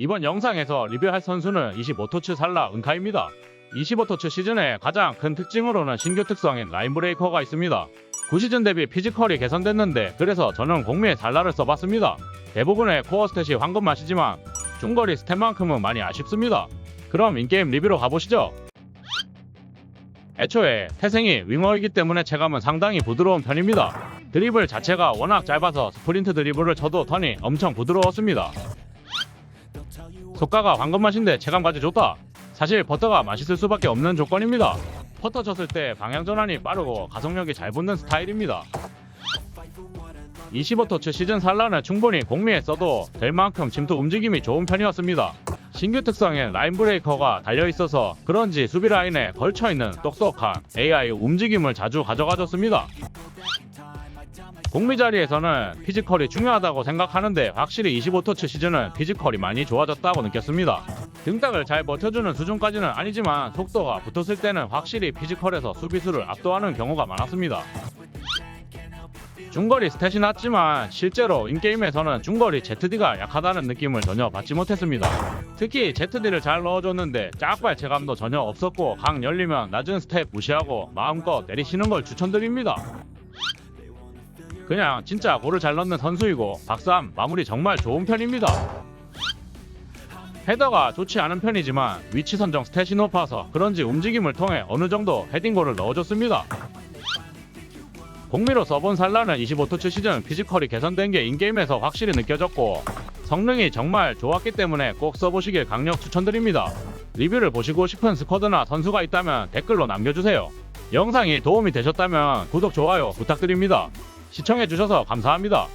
이번 영상에서 리뷰할 선수는 25토츠 살라 은카입니다. 25토츠 시즌의 가장 큰 특징으로는 신규 특성인 라인 브레이커가 있습니다. 9시즌 대비 피지컬이 개선됐는데 그래서 저는 공미의 살라를 써봤습니다. 대부분의 코어 스탯이 황금 맛이지만 중거리 스탯만큼은 많이 아쉽습니다. 그럼 인게임 리뷰로 가보시죠. 애초에 태생이 윙어이기 때문에 체감은 상당히 부드러운 편입니다. 드리블 자체가 워낙 짧아서 스프린트 드리블을 쳐도 턴이 엄청 부드러웠습니다. 속가가 황금 맛인데 체감까지 좋다. 사실 버터가 맛있을 수밖에 없는 조건입니다. 퍼터 쳤을 때 방향 전환이 빠르고 가속력이 잘 붙는 스타일입니다. 25토츠 시즌 살라는 충분히 공미에 써도 될 만큼 침투 움직임이 좋은 편이었습니다. 신규 특성인 라인 브레이커가 달려있어서 그런지 수비 라인에 걸쳐있는 똑똑한 AI 움직임을 자주 가져가줬습니다. 공미 자리에서는 피지컬이 중요하다고 생각하는데 확실히 25토츠 시즌은 피지컬이 많이 좋아졌다고 느꼈습니다. 등딱을 잘 버텨주는 수준까지는 아니지만 속도가 붙었을 때는 확실히 피지컬에서 수비수를 압도하는 경우가 많았습니다. 중거리 스탯이 낮지만 실제로 인게임에서는 중거리 ZD가 약하다는 느낌을 전혀 받지 못했습니다. 특히 ZD를 잘 넣어줬는데 짝발 체감도 전혀 없었고 강 열리면 낮은 스텝 무시하고 마음껏 내리시는 걸 추천드립니다. 그냥 진짜 골을 잘 넣는 선수이고 박삼 마무리 정말 좋은 편입니다. 헤더가 좋지 않은 편이지만 위치 선정 스탯이 높아서 그런지 움직임을 통해 어느 정도 헤딩골을 넣어줬습니다. 공미로 써본 살라는 25토츠 시즌 피지컬이 개선된 게 인게임에서 확실히 느껴졌고 성능이 정말 좋았기 때문에 꼭 써보시길 강력 추천드립니다. 리뷰를 보시고 싶은 스쿼드나 선수가 있다면 댓글로 남겨주세요. 영상이 도움이 되셨다면 구독, 좋아요 부탁드립니다. 시청해주셔서 감사합니다.